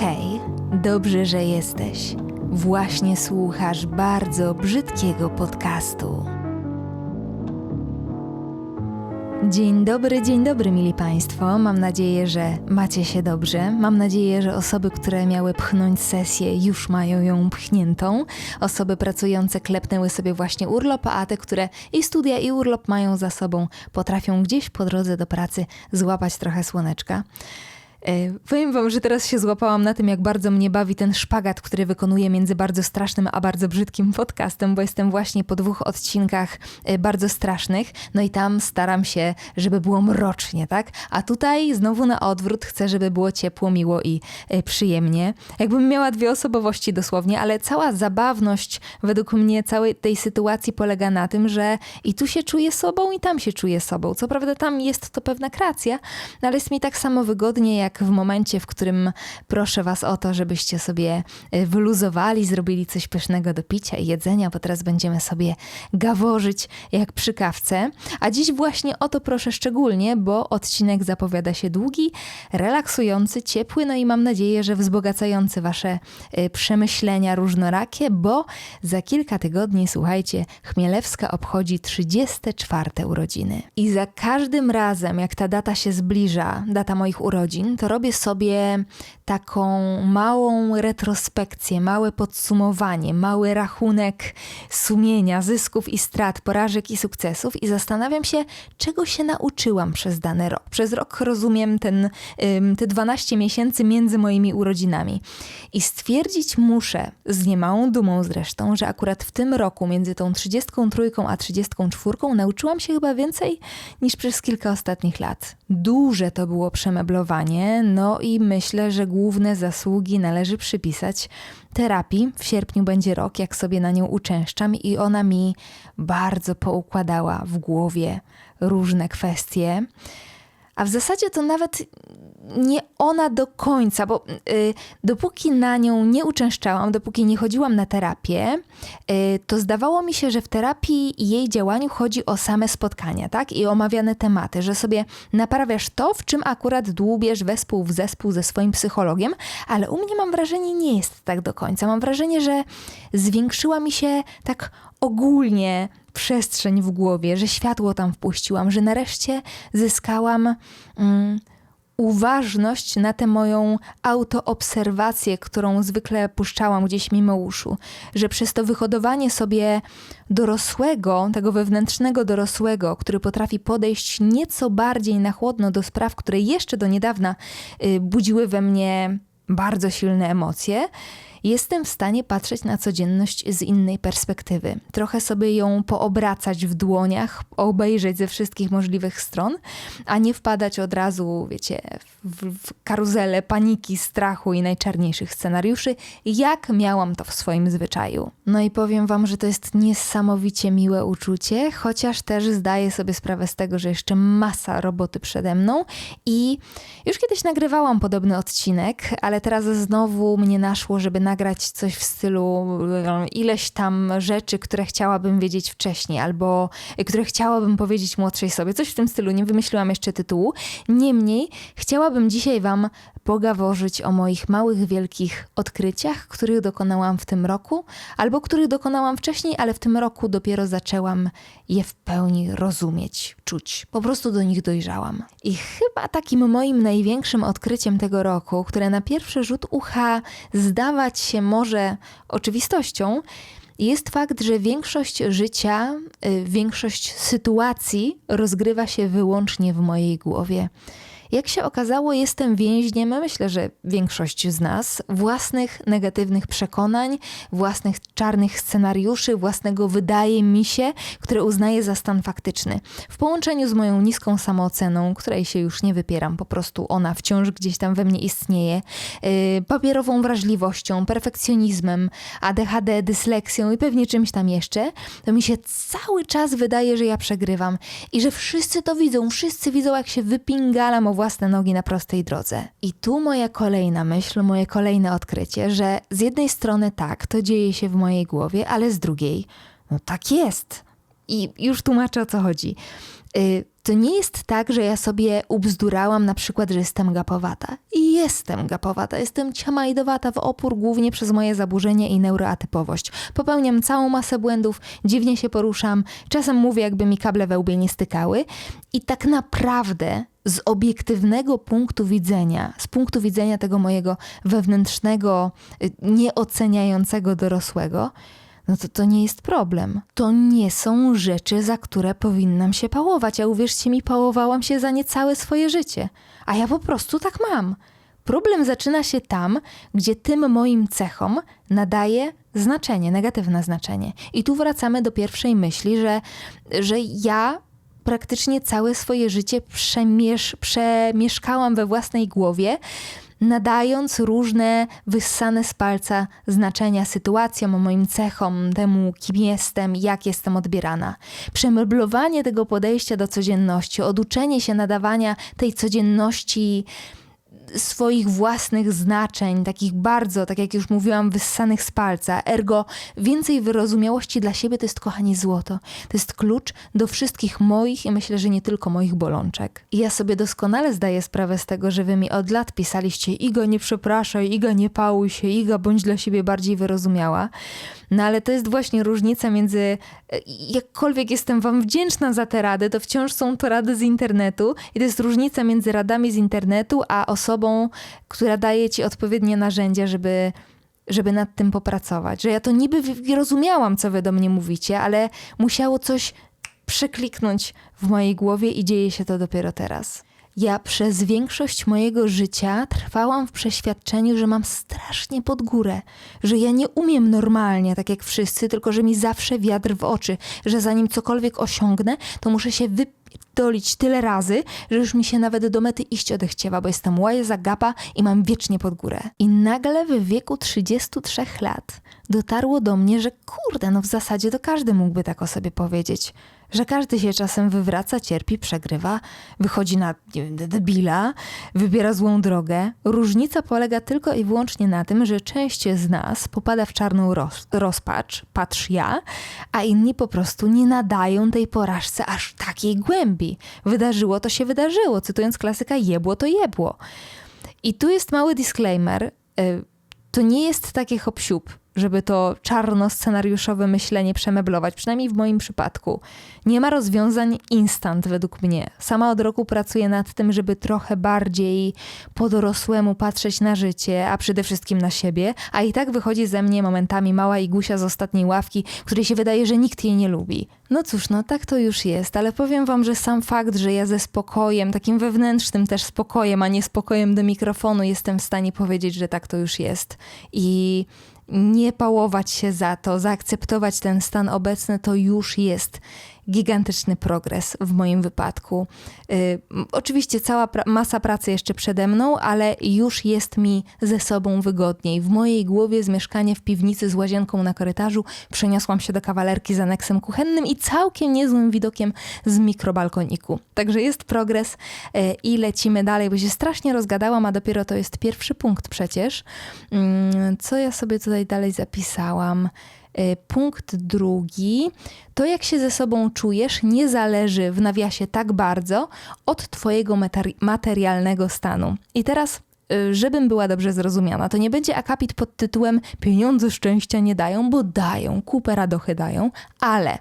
Hej, dobrze, że jesteś. Właśnie słuchasz bardzo brzydkiego podcastu. Dzień dobry, dzień dobry, mili Państwo. Mam nadzieję, że macie się dobrze. Mam nadzieję, że osoby, które miały pchnąć sesję, już mają ją pchniętą. Osoby pracujące klepnęły sobie właśnie urlop, a te, które i studia, i urlop mają za sobą, potrafią gdzieś po drodze do pracy złapać trochę słoneczka. E, powiem wam, że teraz się złapałam na tym, jak bardzo mnie bawi ten szpagat, który wykonuję między bardzo strasznym a bardzo brzydkim podcastem, bo jestem właśnie po dwóch odcinkach e, bardzo strasznych, no i tam staram się, żeby było mrocznie, tak? A tutaj znowu na odwrót chcę, żeby było ciepło, miło i e, przyjemnie. Jakbym miała dwie osobowości dosłownie, ale cała zabawność według mnie całej tej sytuacji polega na tym, że i tu się czuję sobą, i tam się czuję sobą. Co prawda tam jest to pewna kreacja, no ale jest mi tak samo wygodnie, jak jak w momencie, w którym proszę Was o to, żebyście sobie e, wyluzowali, zrobili coś pysznego do picia i jedzenia, bo teraz będziemy sobie gaworzyć jak przy kawce. A dziś właśnie o to proszę szczególnie, bo odcinek zapowiada się długi, relaksujący, ciepły, no i mam nadzieję, że wzbogacający Wasze e, przemyślenia różnorakie, bo za kilka tygodni, słuchajcie, Chmielewska obchodzi 34 urodziny. I za każdym razem, jak ta data się zbliża, data moich urodzin, to robię sobie taką małą retrospekcję, małe podsumowanie, mały rachunek sumienia, zysków i strat, porażek i sukcesów i zastanawiam się, czego się nauczyłam przez dany rok. Przez rok rozumiem ten, te 12 miesięcy między moimi urodzinami. I stwierdzić muszę, z niemałą dumą zresztą, że akurat w tym roku, między tą 33 a 34, nauczyłam się chyba więcej niż przez kilka ostatnich lat. Duże to było przemeblowanie, no i myślę, że główne zasługi należy przypisać terapii. W sierpniu będzie rok, jak sobie na nią uczęszczam, i ona mi bardzo poukładała w głowie różne kwestie. A w zasadzie to nawet nie ona do końca, bo y, dopóki na nią nie uczęszczałam, dopóki nie chodziłam na terapię, y, to zdawało mi się, że w terapii i jej działaniu chodzi o same spotkania, tak? I omawiane tematy, że sobie naprawiasz to, w czym akurat dłubiesz wespół w zespół ze swoim psychologiem, ale u mnie mam wrażenie, nie jest tak do końca. Mam wrażenie, że zwiększyła mi się tak ogólnie przestrzeń w głowie, że światło tam wpuściłam, że nareszcie zyskałam mm, uważność na tę moją autoobserwację, którą zwykle puszczałam gdzieś mimo uszu, że przez to wyhodowanie sobie dorosłego, tego wewnętrznego dorosłego, który potrafi podejść nieco bardziej na chłodno do spraw, które jeszcze do niedawna y, budziły we mnie bardzo silne emocje, jestem w stanie patrzeć na codzienność z innej perspektywy. Trochę sobie ją poobracać w dłoniach, obejrzeć ze wszystkich możliwych stron, a nie wpadać od razu, wiecie, w, w karuzelę paniki, strachu i najczarniejszych scenariuszy, jak miałam to w swoim zwyczaju. No i powiem wam, że to jest niesamowicie miłe uczucie, chociaż też zdaję sobie sprawę z tego, że jeszcze masa roboty przede mną i już kiedyś nagrywałam podobny odcinek, ale teraz znowu mnie naszło, żeby nagrać nagrać coś w stylu ileś tam rzeczy, które chciałabym wiedzieć wcześniej, albo które chciałabym powiedzieć młodszej sobie. Coś w tym stylu, nie wymyśliłam jeszcze tytułu. Niemniej chciałabym dzisiaj Wam pogaworzyć o moich małych, wielkich odkryciach, których dokonałam w tym roku, albo których dokonałam wcześniej, ale w tym roku dopiero zaczęłam je w pełni rozumieć, czuć. Po prostu do nich dojrzałam. I chyba takim moim największym odkryciem tego roku, które na pierwszy rzut ucha zdawać się może oczywistością, jest fakt, że większość życia, y, większość sytuacji rozgrywa się wyłącznie w mojej głowie. Jak się okazało, jestem więźniem, myślę, że większość z nas, własnych negatywnych przekonań, własnych czarnych scenariuszy, własnego wydaje mi się, które uznaję za stan faktyczny. W połączeniu z moją niską samooceną, której się już nie wypieram, po prostu ona wciąż gdzieś tam we mnie istnieje, yy, papierową wrażliwością, perfekcjonizmem, ADHD, dysleksją i pewnie czymś tam jeszcze, to mi się cały czas wydaje, że ja przegrywam i że wszyscy to widzą, wszyscy widzą, jak się wypingalam o własne nogi na prostej drodze. I tu moja kolejna myśl, moje kolejne odkrycie, że z jednej strony tak, to dzieje się w mojej głowie, ale z drugiej, no tak jest. I już tłumaczę o co chodzi. Y, to nie jest tak, że ja sobie ubzdurałam na przykład, że jestem gapowata. I jestem gapowata, jestem ciamajdowata w opór głównie przez moje zaburzenie i neuroatypowość. Popełniam całą masę błędów, dziwnie się poruszam, czasem mówię, jakby mi kable we łbie nie stykały. I tak naprawdę z obiektywnego punktu widzenia, z punktu widzenia tego mojego wewnętrznego, y, nieoceniającego dorosłego, no to to nie jest problem. To nie są rzeczy, za które powinnam się pałować. A uwierzcie mi, pałowałam się za nie całe swoje życie. A ja po prostu tak mam. Problem zaczyna się tam, gdzie tym moim cechom nadaje znaczenie, negatywne znaczenie. I tu wracamy do pierwszej myśli, że, że ja praktycznie całe swoje życie przemiesz, przemieszkałam we własnej głowie, nadając różne wyssane z palca znaczenia sytuacjom, moim cechom, temu, kim jestem, jak jestem odbierana. Przemeblowanie tego podejścia do codzienności, oduczenie się nadawania tej codzienności swoich własnych znaczeń, takich bardzo, tak jak już mówiłam, wyssanych z palca. Ergo, więcej wyrozumiałości dla siebie to jest kochanie złoto. To jest klucz do wszystkich moich i myślę, że nie tylko moich bolączek. I ja sobie doskonale zdaję sprawę z tego, że wy mi od lat pisaliście Iga nie przepraszaj, Iga nie pałuj się, Iga bądź dla siebie bardziej wyrozumiała. No ale to jest właśnie różnica między, e, jakkolwiek jestem Wam wdzięczna za te rady, to wciąż są to rady z internetu i to jest różnica między radami z internetu, a osobą, która daje Ci odpowiednie narzędzia, żeby żeby nad tym popracować. Że ja to niby rozumiałam, co wy do mnie mówicie, ale musiało coś przekliknąć w mojej głowie i dzieje się to dopiero teraz. Ja przez większość mojego życia trwałam w przeświadczeniu, że mam strasznie pod górę, że ja nie umiem normalnie, tak jak wszyscy, tylko że mi zawsze wiatr w oczy, że zanim cokolwiek osiągnę, to muszę się wypdolić tyle razy, że już mi się nawet do mety iść odechciewa, bo jestem łaje za gapa i mam wiecznie pod górę. I nagle w wieku 33 lat dotarło do mnie, że kurde, no w zasadzie to każdy mógłby tak o sobie powiedzieć że każdy się czasem wywraca, cierpi, przegrywa, wychodzi na nie wiem, debila, wybiera złą drogę. Różnica polega tylko i wyłącznie na tym, że część z nas popada w czarną roz, rozpacz, patrz ja, a inni po prostu nie nadają tej porażce aż takiej głębi. Wydarzyło to się wydarzyło, cytując klasyka, jebło to jebło. I tu jest mały disclaimer. Y, to nie jest takie hop żeby to czarno-scenariuszowe myślenie przemeblować, przynajmniej w moim przypadku. Nie ma rozwiązań instant według mnie. Sama od roku pracuję nad tym, żeby trochę bardziej po dorosłemu patrzeć na życie, a przede wszystkim na siebie, a i tak wychodzi ze mnie momentami mała igusia z ostatniej ławki, której się wydaje, że nikt jej nie lubi. No cóż, no tak to już jest, ale powiem wam, że sam fakt, że ja ze spokojem, takim wewnętrznym też spokojem, a nie spokojem do mikrofonu, jestem w stanie powiedzieć, że tak to już jest. I nie pałować się za to, zaakceptować ten stan obecny, to już jest gigantyczny progres w moim wypadku. Y, oczywiście cała pra masa pracy jeszcze przede mną, ale już jest mi ze sobą wygodniej. W mojej głowie z mieszkania w piwnicy z łazienką na korytarzu przeniosłam się do kawalerki z aneksem kuchennym i całkiem niezłym widokiem z mikrobalkoniku. Także jest progres y, i lecimy dalej, bo się strasznie rozgadałam, a dopiero to jest pierwszy punkt przecież. Mm, co ja sobie tutaj dalej zapisałam? Y, punkt drugi, to jak się ze sobą czujesz, nie zależy w nawiasie tak bardzo od Twojego materialnego stanu. I teraz y, żebym była dobrze zrozumiana, to nie będzie akapit pod tytułem Pieniądze szczęścia nie dają, bo dają, kupę radochy dają, ale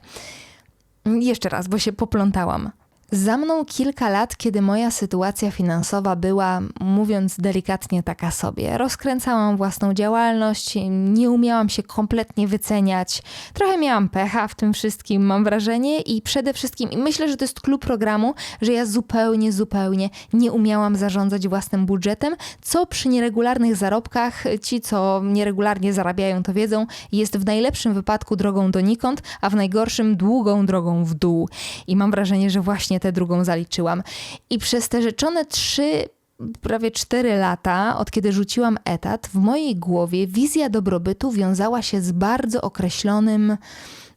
jeszcze raz, bo się poplątałam. Za mną kilka lat, kiedy moja sytuacja finansowa była, mówiąc delikatnie, taka sobie. Rozkręcałam własną działalność, nie umiałam się kompletnie wyceniać. Trochę miałam pecha w tym wszystkim, mam wrażenie, i przede wszystkim, i myślę, że to jest klub programu, że ja zupełnie, zupełnie nie umiałam zarządzać własnym budżetem, co przy nieregularnych zarobkach, ci, co nieregularnie zarabiają, to wiedzą, jest w najlepszym wypadku drogą donikąd, a w najgorszym długą drogą w dół. I mam wrażenie, że właśnie tę drugą zaliczyłam. I przez te rzeczone trzy prawie cztery lata, od kiedy rzuciłam etat, w mojej głowie wizja dobrobytu wiązała się z bardzo określonym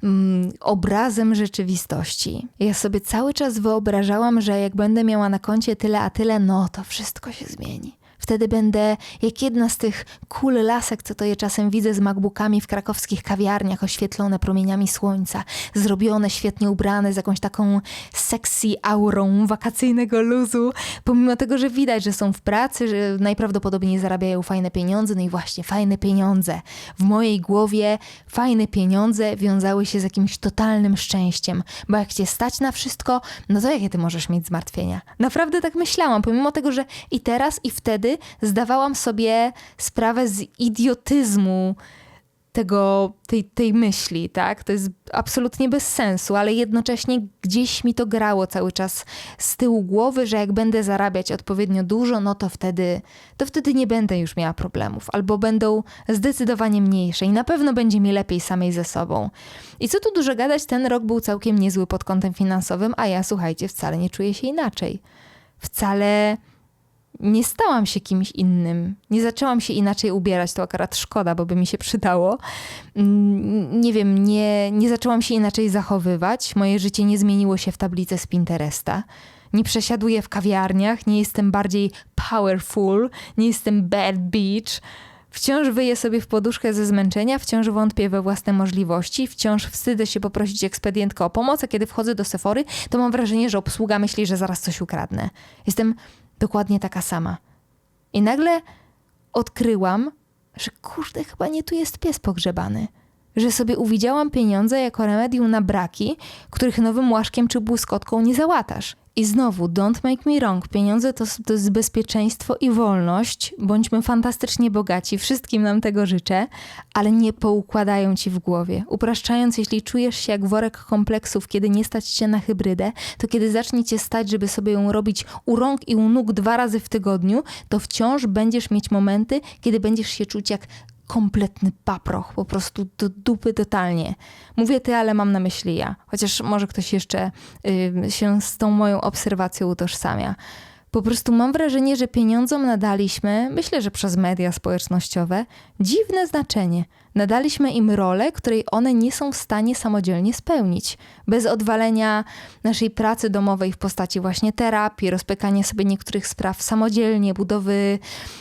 mm, obrazem rzeczywistości. Ja sobie cały czas wyobrażałam, że jak będę miała na koncie tyle a tyle, no to wszystko się zmieni Wtedy będę jak jedna z tych kul lasek, co to je czasem widzę z MacBookami w krakowskich kawiarniach, oświetlone promieniami słońca, zrobione, świetnie ubrane, z jakąś taką sexy aurą wakacyjnego luzu, pomimo tego, że widać, że są w pracy, że najprawdopodobniej zarabiają fajne pieniądze, no i właśnie fajne pieniądze. W mojej głowie fajne pieniądze wiązały się z jakimś totalnym szczęściem, bo jak cię stać na wszystko, no to jakie ty możesz mieć zmartwienia? Naprawdę tak myślałam, pomimo tego, że i teraz, i wtedy zdawałam sobie sprawę z idiotyzmu tego, tej, tej myśli, tak? To jest absolutnie bez sensu, ale jednocześnie gdzieś mi to grało cały czas z tyłu głowy, że jak będę zarabiać odpowiednio dużo, no to wtedy, to wtedy nie będę już miała problemów, albo będą zdecydowanie mniejsze i na pewno będzie mi lepiej samej ze sobą. I co tu dużo gadać, ten rok był całkiem niezły pod kątem finansowym, a ja słuchajcie, wcale nie czuję się inaczej. Wcale nie stałam się kimś innym. Nie zaczęłam się inaczej ubierać, to akurat szkoda, bo by mi się przydało. Mm, nie wiem, nie, nie zaczęłam się inaczej zachowywać. Moje życie nie zmieniło się w tablicy z Pinteresta. Nie przesiaduję w kawiarniach, nie jestem bardziej powerful, nie jestem bad bitch. Wciąż wyję sobie w poduszkę ze zmęczenia, wciąż wątpię we własne możliwości, wciąż wstydzę się poprosić ekspedientkę o pomoc, a kiedy wchodzę do Sephory, to mam wrażenie, że obsługa myśli, że zaraz coś ukradnę. Jestem dokładnie taka sama. I nagle odkryłam, że kurde, chyba nie tu jest pies pogrzebany. Że sobie uwidziałam pieniądze jako remedium na braki, których nowym łaszkiem czy błyskotką nie załatasz. I znowu, don't make me wrong, pieniądze to, to jest bezpieczeństwo i wolność. Bądźmy fantastycznie bogaci, wszystkim nam tego życzę, ale nie poukładają ci w głowie. Upraszczając, jeśli czujesz się jak worek kompleksów, kiedy nie stać cię na hybrydę, to kiedy zacznie cię stać, żeby sobie ją robić u rąk i u nóg dwa razy w tygodniu, to wciąż będziesz mieć momenty, kiedy będziesz się czuć jak kompletny paproch, po prostu do dupy totalnie. Mówię ty, ale mam na myśli ja. Chociaż może ktoś jeszcze y, się z tą moją obserwacją utożsamia. Po prostu mam wrażenie, że pieniądzom nadaliśmy, myślę, że przez media społecznościowe, dziwne znaczenie. Nadaliśmy im rolę, której one nie są w stanie samodzielnie spełnić. Bez odwalenia naszej pracy domowej w postaci właśnie terapii, rozpykania sobie niektórych spraw samodzielnie, budowy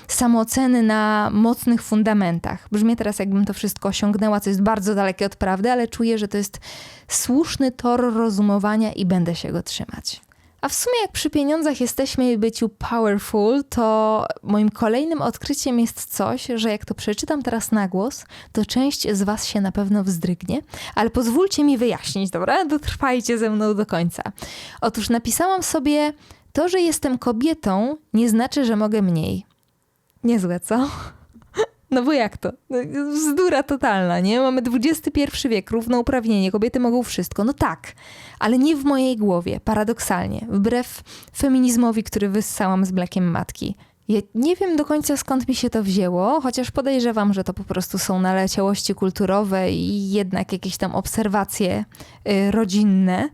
samooceny na mocnych fundamentach. Brzmi teraz, jakbym to wszystko osiągnęła, co jest bardzo dalekie od prawdy, ale czuję, że to jest słuszny tor rozumowania i będę się go trzymać. A w sumie jak przy pieniądzach jesteśmy i byciu powerful, to moim kolejnym odkryciem jest coś, że jak to przeczytam teraz na głos, to część z was się na pewno wzdrygnie, ale pozwólcie mi wyjaśnić, dobra? Dotrwajcie ze mną do końca. Otóż napisałam sobie, to, że jestem kobietą, nie znaczy, że mogę mniej. Niezłe, co? No bo jak to? No, bzdura totalna, nie? Mamy XXI wiek, równouprawnienie, kobiety mogą wszystko. No tak, ale nie w mojej głowie, paradoksalnie. Wbrew feminizmowi, który wyssałam z mlekiem matki. Ja nie wiem do końca skąd mi się to wzięło, chociaż podejrzewam, że to po prostu są naleciałości kulturowe i jednak jakieś tam obserwacje y, rodzinne,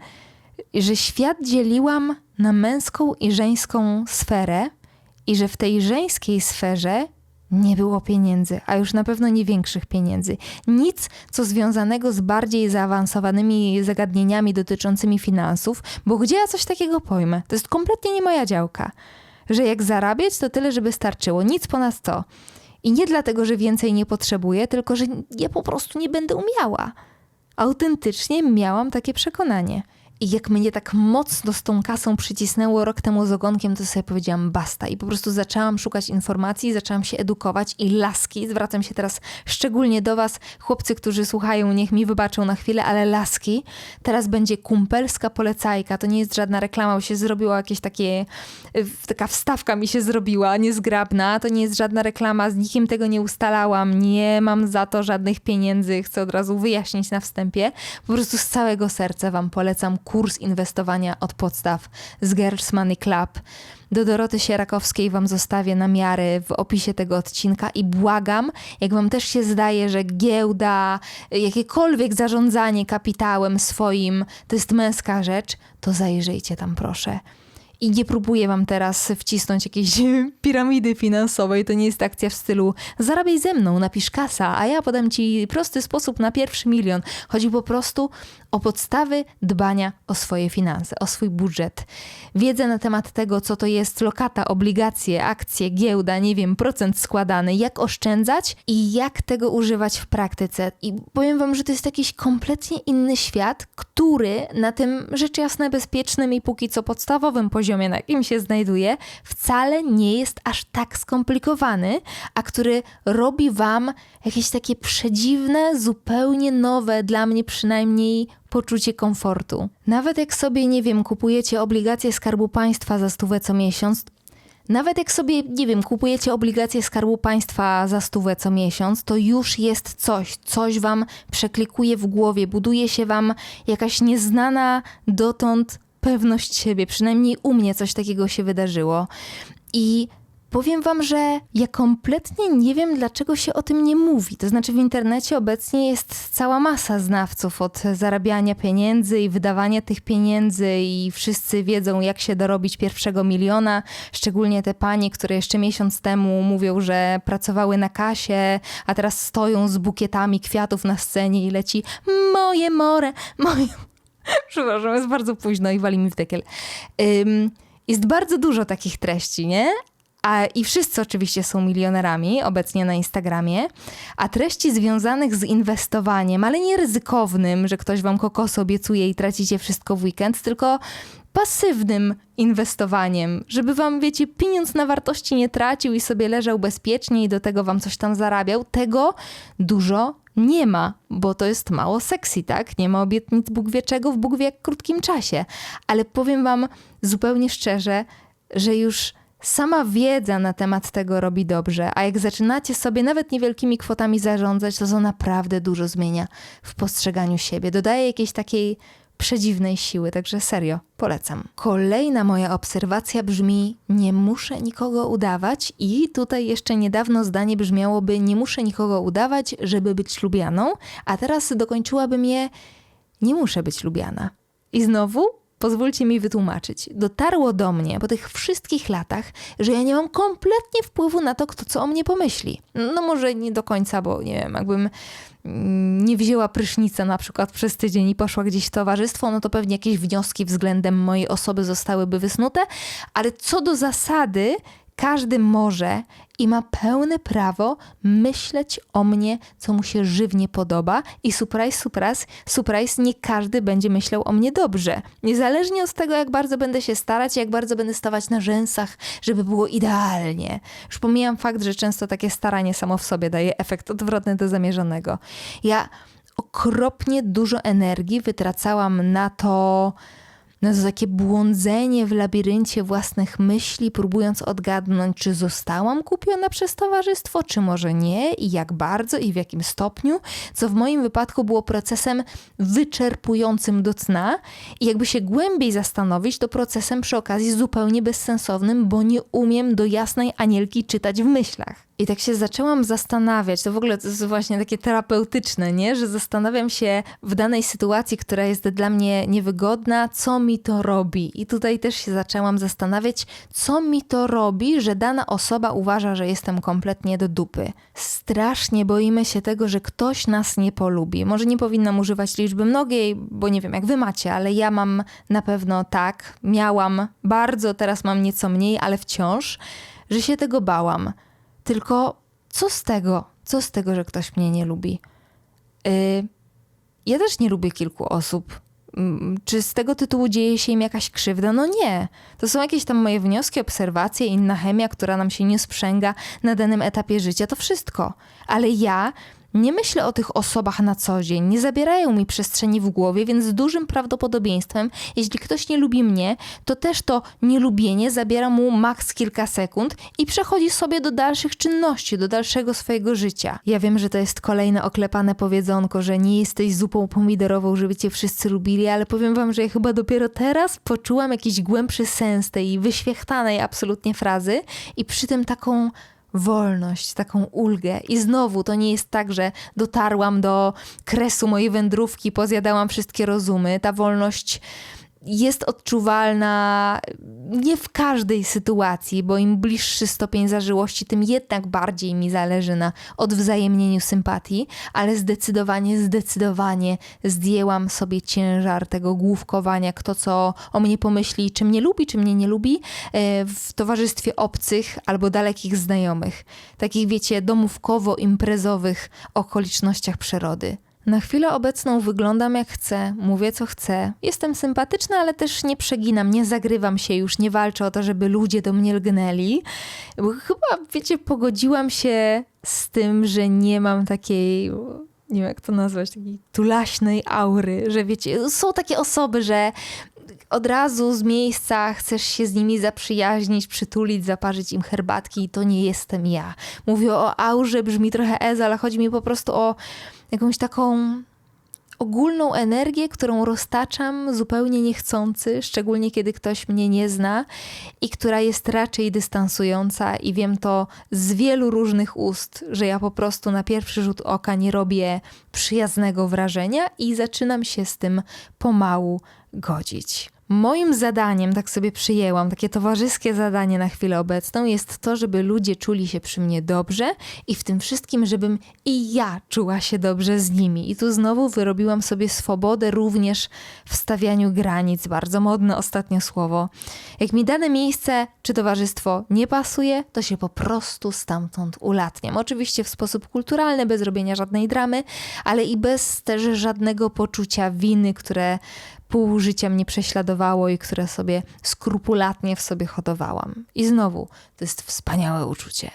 że świat dzieliłam na męską i żeńską sferę i że w tej żeńskiej sferze nie było pieniędzy, a już na pewno nie większych pieniędzy. Nic, co związanego z bardziej zaawansowanymi zagadnieniami dotyczącymi finansów, bo gdzie ja coś takiego pojmę? To jest kompletnie nie moja działka. Że jak zarabiać, to tyle, żeby starczyło, nic ponad to. I nie dlatego, że więcej nie potrzebuję, tylko że ja po prostu nie będę umiała. Autentycznie miałam takie przekonanie. I jak mnie tak mocno z tą kasą przycisnęło rok temu z ogonkiem, to sobie powiedziałam basta. I po prostu zaczęłam szukać informacji, zaczęłam się edukować i laski, zwracam się teraz szczególnie do was, chłopcy, którzy słuchają, niech mi wybaczą na chwilę, ale laski, teraz będzie kumpelska polecajka, to nie jest żadna reklama, bo się zrobiła jakieś takie, taka wstawka mi się zrobiła, niezgrabna, to nie jest żadna reklama, z nikim tego nie ustalałam, nie mam za to żadnych pieniędzy, chcę od razu wyjaśnić na wstępie, po prostu z całego serca wam polecam kurs inwestowania od podstaw z Girls Money Club. Do Doroty Sierakowskiej Wam zostawię namiary w opisie tego odcinka i błagam, jak Wam też się zdaje, że giełda, jakiekolwiek zarządzanie kapitałem swoim to jest męska rzecz, to zajrzyjcie tam proszę. I nie próbuję wam teraz wcisnąć jakiejś piramidy finansowej. To nie jest akcja w stylu zarabiaj ze mną, napisz kasa, a ja podam ci prosty sposób na pierwszy milion. Chodzi po prostu o podstawy dbania o swoje finanse, o swój budżet. Wiedzę na temat tego, co to jest lokata, obligacje, akcje, giełda, nie wiem, procent składany, jak oszczędzać i jak tego używać w praktyce. I powiem wam, że to jest jakiś kompletnie inny świat, który na tym rzecz jasna bezpiecznym i póki co podstawowym poziomie, na jakim się znajduje, wcale nie jest aż tak skomplikowany, a który robi wam jakieś takie przedziwne, zupełnie nowe, dla mnie przynajmniej, poczucie komfortu. Nawet jak sobie, nie wiem, kupujecie obligacje Skarbu Państwa za stówę co miesiąc, nawet jak sobie, nie wiem, kupujecie obligacje Skarbu Państwa za stówę co miesiąc, to już jest coś, coś wam przeklikuje w głowie, buduje się wam jakaś nieznana dotąd pewność siebie. Przynajmniej u mnie coś takiego się wydarzyło. I Powiem wam, że ja kompletnie nie wiem, dlaczego się o tym nie mówi. To znaczy, w internecie obecnie jest cała masa znawców od zarabiania pieniędzy i wydawania tych pieniędzy, i wszyscy wiedzą, jak się dorobić pierwszego miliona. Szczególnie te panie, które jeszcze miesiąc temu mówią, że pracowały na kasie, a teraz stoją z bukietami kwiatów na scenie i leci moje more, moje. Przepraszam, jest bardzo późno i wali mi w dekiel. Um, jest bardzo dużo takich treści, nie? A, I wszyscy oczywiście są milionerami obecnie na Instagramie, a treści związanych z inwestowaniem, ale nie ryzykownym, że ktoś wam kokos obiecuje i tracicie wszystko w weekend, tylko pasywnym inwestowaniem, żeby wam, wiecie, pieniądz na wartości nie tracił i sobie leżał bezpiecznie i do tego wam coś tam zarabiał, tego dużo nie ma, bo to jest mało sexy, tak? Nie ma obietnic Bóg wie czego w Bóg wie jak krótkim czasie. Ale powiem wam zupełnie szczerze, że już Sama wiedza na temat tego robi dobrze, a jak zaczynacie sobie nawet niewielkimi kwotami zarządzać, to to naprawdę dużo zmienia w postrzeganiu siebie. Dodaje jakiejś takiej przedziwnej siły, także serio, polecam. Kolejna moja obserwacja brzmi: Nie muszę nikogo udawać, i tutaj jeszcze niedawno zdanie brzmiałoby: Nie muszę nikogo udawać, żeby być lubianą, a teraz dokończyłabym je: Nie muszę być lubiana. I znowu Pozwólcie mi wytłumaczyć. Dotarło do mnie po tych wszystkich latach, że ja nie mam kompletnie wpływu na to, kto co o mnie pomyśli. No może nie do końca, bo nie wiem, jakbym mm, nie wzięła prysznica na przykład przez tydzień i poszła gdzieś w towarzystwo, no to pewnie jakieś wnioski względem mojej osoby zostałyby wysnute, ale co do zasady, każdy może i ma pełne prawo myśleć o mnie, co mu się żywnie podoba i surprise, surprise, surprise, nie każdy będzie myślał o mnie dobrze. Niezależnie od tego, jak bardzo będę się starać, jak bardzo będę stawać na rzęsach, żeby było idealnie. Już pomijam fakt, że często takie staranie samo w sobie daje efekt odwrotny do zamierzonego. Ja okropnie dużo energii wytracałam na to, no to takie błądzenie w labiryncie własnych myśli, próbując odgadnąć, czy zostałam kupiona przez towarzystwo, czy może nie, i jak bardzo, i w jakim stopniu, co w moim wypadku było procesem wyczerpującym do cna i jakby się głębiej zastanowić, to procesem przy okazji zupełnie bezsensownym, bo nie umiem do jasnej anielki czytać w myślach. I tak się zaczęłam zastanawiać, to w ogóle to jest właśnie takie terapeutyczne, nie? że zastanawiam się w danej sytuacji, która jest dla mnie niewygodna, co mi to robi. I tutaj też się zaczęłam zastanawiać, co mi to robi, że dana osoba uważa, że jestem kompletnie do dupy. Strasznie boimy się tego, że ktoś nas nie polubi. Może nie powinnam używać liczby mnogiej, bo nie wiem jak wy macie, ale ja mam na pewno tak, miałam bardzo, teraz mam nieco mniej, ale wciąż, że się tego bałam tylko co z tego? Co z tego, że ktoś mnie nie lubi? Yy, ja też nie lubię kilku osób. Yy, czy z tego tytułu dzieje się im jakaś krzywda? No nie. To są jakieś tam moje wnioski, obserwacje, inna chemia, która nam się nie sprzęga na danym etapie życia. To wszystko. Ale ja nie myślę o tych osobach na co dzień, nie zabierają mi przestrzeni w głowie, więc z dużym prawdopodobieństwem, jeśli ktoś nie lubi mnie, to też to nielubienie zabiera mu maks kilka sekund i przechodzi sobie do dalszych czynności, do dalszego swojego życia. Ja wiem, że to jest kolejne oklepane powiedzonko, że nie jesteś zupą pomidorową, żeby cię wszyscy lubili, ale powiem wam, że ja chyba dopiero teraz poczułam jakiś głębszy sens tej wyświechtanej absolutnie frazy i przy tym taką wolność, taką ulgę. I znowu to nie jest tak, że dotarłam do kresu mojej wędrówki, pozjadałam wszystkie rozumy. Ta wolność jest odczuwalna nie w każdej sytuacji, bo im bliższy stopień zażyłości, tym jednak bardziej mi zależy na odwzajemnieniu sympatii, ale zdecydowanie, zdecydowanie zdjęłam sobie ciężar tego główkowania, kto co o mnie pomyśli, czy mnie lubi, czy mnie nie lubi, e, w towarzystwie obcych albo dalekich znajomych. Takich, wiecie, domówkowo-imprezowych okolicznościach przyrody. Na chwilę obecną wyglądam jak chcę, mówię co chcę. Jestem sympatyczna, ale też nie przeginam, nie zagrywam się już, nie walczę o to, żeby ludzie do mnie lgnęli. Bo chyba, wiecie, pogodziłam się z tym, że nie mam takiej nie wiem jak to nazwać, takiej tulaśnej aury, że wiecie, są takie osoby, że od razu z miejsca chcesz się z nimi zaprzyjaźnić, przytulić, zaparzyć im herbatki i to nie jestem ja. Mówię o aurze, brzmi trochę ez, ale chodzi mi po prostu o jakąś taką ogólną energię, którą roztaczam zupełnie niechcący, szczególnie kiedy ktoś mnie nie zna i która jest raczej dystansująca i wiem to z wielu różnych ust, że ja po prostu na pierwszy rzut oka nie robię przyjaznego wrażenia i zaczynam się z tym pomału godzić. Moim zadaniem, tak sobie przyjęłam, takie towarzyskie zadanie na chwilę obecną, jest to, żeby ludzie czuli się przy mnie dobrze i w tym wszystkim, żebym i ja czuła się dobrze z nimi. I tu znowu wyrobiłam sobie swobodę również w stawianiu granic. Bardzo modne ostatnie słowo. Jak mi dane miejsce czy towarzystwo nie pasuje, to się po prostu stamtąd ulatniam. Oczywiście w sposób kulturalny, bez robienia żadnej dramy, ale i bez też żadnego poczucia winy, które pół życia mnie prześladowało i które sobie skrupulatnie w sobie hodowałam. I znowu, to jest wspaniałe uczucie.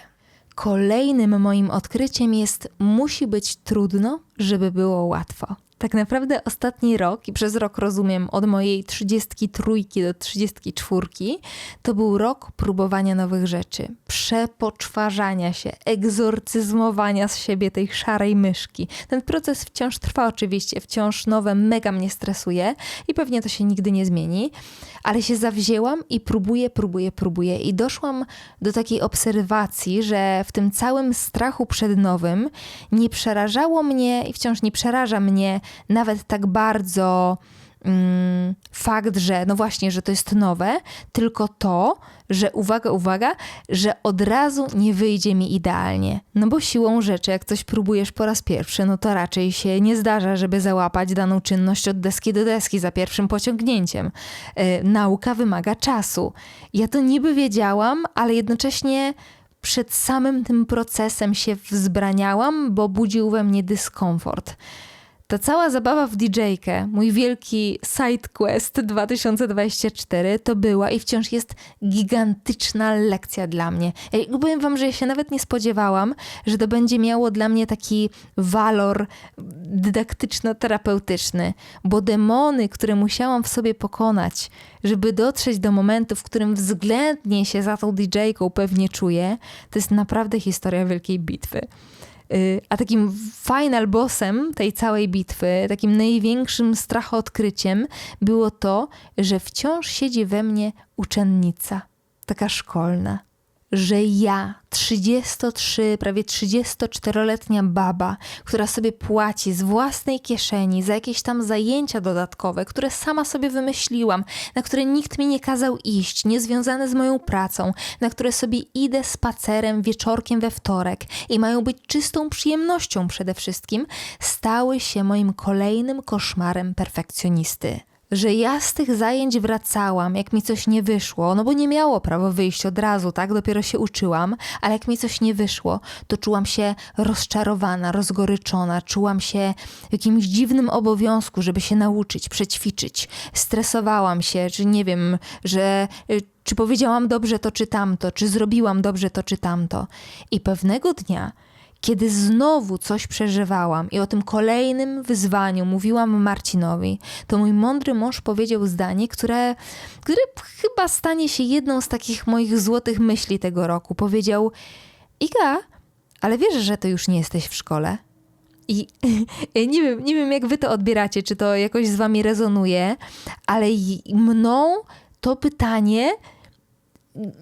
Kolejnym moim odkryciem jest: musi być trudno, żeby było łatwo. Tak naprawdę ostatni rok, i przez rok rozumiem od mojej 33 do 34, to był rok próbowania nowych rzeczy, przepoczwarzania się, egzorcyzmowania z siebie tej szarej myszki. Ten proces wciąż trwa oczywiście, wciąż nowe mega mnie stresuje i pewnie to się nigdy nie zmieni, ale się zawzięłam i próbuję, próbuję, próbuję i doszłam do takiej obserwacji, że w tym całym strachu przed nowym nie przerażało mnie i wciąż nie przeraża mnie nawet tak bardzo mm, fakt, że no właśnie, że to jest nowe, tylko to, że uwaga, uwaga, że od razu nie wyjdzie mi idealnie. No bo siłą rzeczy, jak coś próbujesz po raz pierwszy, no to raczej się nie zdarza, żeby załapać daną czynność od deski do deski za pierwszym pociągnięciem. Yy, nauka wymaga czasu. Ja to niby wiedziałam, ale jednocześnie przed samym tym procesem się wzbraniałam, bo budził we mnie dyskomfort. Ta cała zabawa w DJ-kę, mój wielki side quest 2024, to była i wciąż jest gigantyczna lekcja dla mnie. Ja powiem wam, że ja się nawet nie spodziewałam, że to będzie miało dla mnie taki walor dydaktyczno-terapeutyczny, bo demony, które musiałam w sobie pokonać, żeby dotrzeć do momentu, w którym względnie się za tą DJ-ką pewnie czuję, to jest naprawdę historia wielkiej bitwy. Y, a takim final bossem tej całej bitwy, takim największym strachoodkryciem było to, że wciąż siedzi we mnie uczennica, taka szkolna, że ja, 33, prawie 34-letnia baba, która sobie płaci z własnej kieszeni za jakieś tam zajęcia dodatkowe, które sama sobie wymyśliłam, na które nikt mi nie kazał iść, niezwiązane z moją pracą, na które sobie idę spacerem wieczorkiem we wtorek i mają być czystą przyjemnością przede wszystkim, stały się moim kolejnym koszmarem perfekcjonisty że ja z tych zajęć wracałam, jak mi coś nie wyszło, no bo nie miało prawo wyjść od razu, tak? Dopiero się uczyłam, ale jak mi coś nie wyszło, to czułam się rozczarowana, rozgoryczona, czułam się w jakimś dziwnym obowiązku, żeby się nauczyć, przećwiczyć. Stresowałam się, czy nie wiem, że y, czy powiedziałam dobrze to czy tamto, czy zrobiłam dobrze to czy tamto. I pewnego dnia kiedy znowu coś przeżywałam i o tym kolejnym wyzwaniu mówiłam Marcinowi, to mój mądry mąż powiedział zdanie, które, które chyba stanie się jedną z takich moich złotych myśli tego roku. Powiedział: Iga, ale wiesz, że ty już nie jesteś w szkole? I nie wiem, nie wiem, jak wy to odbieracie, czy to jakoś z wami rezonuje, ale mną to pytanie,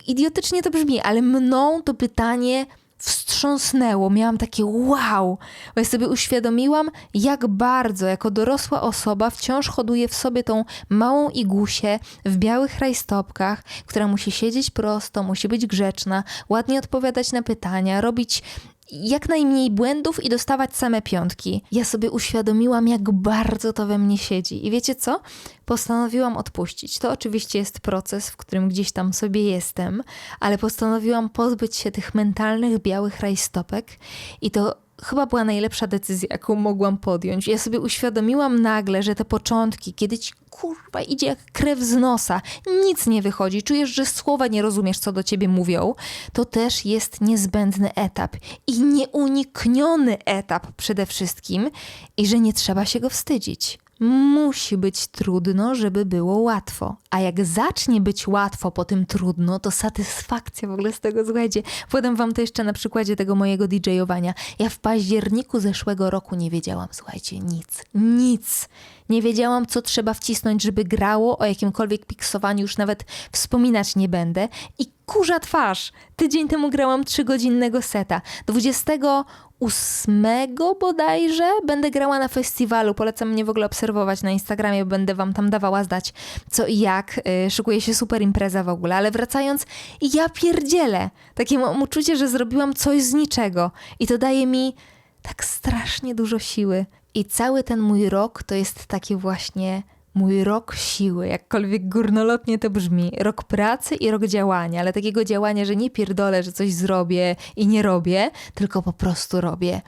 idiotycznie to brzmi, ale mną to pytanie wstrząsnęło. Miałam takie wow, bo ja sobie uświadomiłam, jak bardzo jako dorosła osoba wciąż hoduje w sobie tą małą igusię w białych rajstopkach, która musi siedzieć prosto, musi być grzeczna, ładnie odpowiadać na pytania, robić jak najmniej błędów i dostawać same piątki. Ja sobie uświadomiłam, jak bardzo to we mnie siedzi. I wiecie co? Postanowiłam odpuścić. To oczywiście jest proces, w którym gdzieś tam sobie jestem, ale postanowiłam pozbyć się tych mentalnych białych rajstopek i to chyba była najlepsza decyzja, jaką mogłam podjąć. Ja sobie uświadomiłam nagle, że te początki, kiedy ci kurwa idzie jak krew z nosa, nic nie wychodzi, czujesz, że słowa nie rozumiesz, co do ciebie mówią, to też jest niezbędny etap i nieunikniony etap przede wszystkim i że nie trzeba się go wstydzić. Musi być trudno, żeby było łatwo. A jak zacznie być łatwo po tym trudno, to satysfakcja w ogóle z tego, słuchajcie. Podam wam to jeszcze na przykładzie tego mojego DJ-owania. Ja w październiku zeszłego roku nie wiedziałam, słuchajcie, nic. Nic. Nie wiedziałam, co trzeba wcisnąć, żeby grało. O jakimkolwiek piksowaniu już nawet wspominać nie będę. I kurza twarz. Tydzień temu grałam trzygodzinnego seta. 28 bodajże będę grała na festiwalu. Polecam mnie w ogóle obserwować na Instagramie, będę wam tam dawała zdać co i jak. Yy, szykuje się super impreza w ogóle. Ale wracając, ja pierdzielę. Takie mam uczucie, że zrobiłam coś z niczego. I to daje mi tak strasznie dużo siły. I cały ten mój rok to jest taki właśnie mój rok siły, jakkolwiek górnolotnie to brzmi. Rok pracy i rok działania, ale takiego działania, że nie pierdolę, że coś zrobię i nie robię, tylko po prostu robię.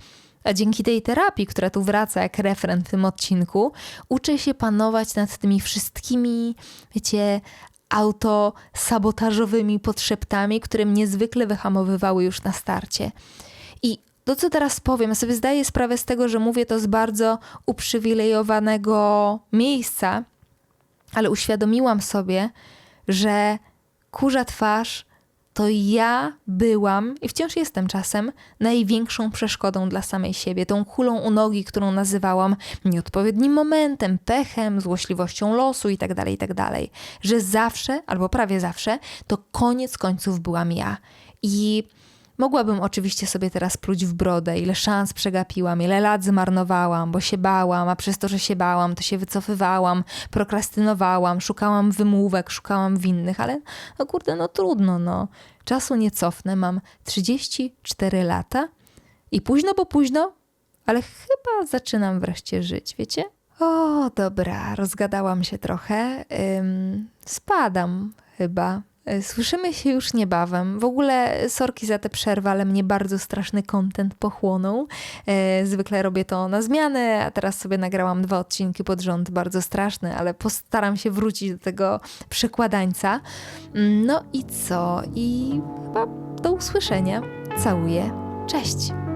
A dzięki tej terapii, która tu wraca jak refren w tym odcinku, uczę się panować nad tymi wszystkimi, wiecie, autosabotażowymi podszeptami, które mnie zwykle wyhamowywały już na starcie. To, co teraz powiem, ja sobie zdaję sprawę z tego, że mówię to z bardzo uprzywilejowanego miejsca, ale uświadomiłam sobie, że kurza twarz to ja byłam i wciąż jestem czasem największą przeszkodą dla samej siebie, tą kulą u nogi, którą nazywałam nieodpowiednim momentem, pechem, złośliwością losu itd., tak itd. Tak że zawsze, albo prawie zawsze, to koniec końców byłam ja. I Mogłabym oczywiście sobie teraz pluć w brodę, ile szans przegapiłam, ile lat zmarnowałam, bo się bałam, a przez to, że się bałam, to się wycofywałam, prokrastynowałam, szukałam wymówek, szukałam winnych, ale no kurde, no trudno, no. Czasu nie cofnę, mam 34 lata i późno, bo późno, ale chyba zaczynam wreszcie żyć, wiecie? O, dobra, rozgadałam się trochę. Ym, spadam chyba. E, słyszymy się już niebawem. W ogóle sorki za tę przerwę, ale mnie bardzo straszny content pochłonął. E, zwykle robię to na zmianę, a teraz sobie nagrałam dwa odcinki pod rząd, bardzo straszne, ale postaram się wrócić do tego przekładańca. No i co? I chyba do usłyszenia. Całuję. Cześć!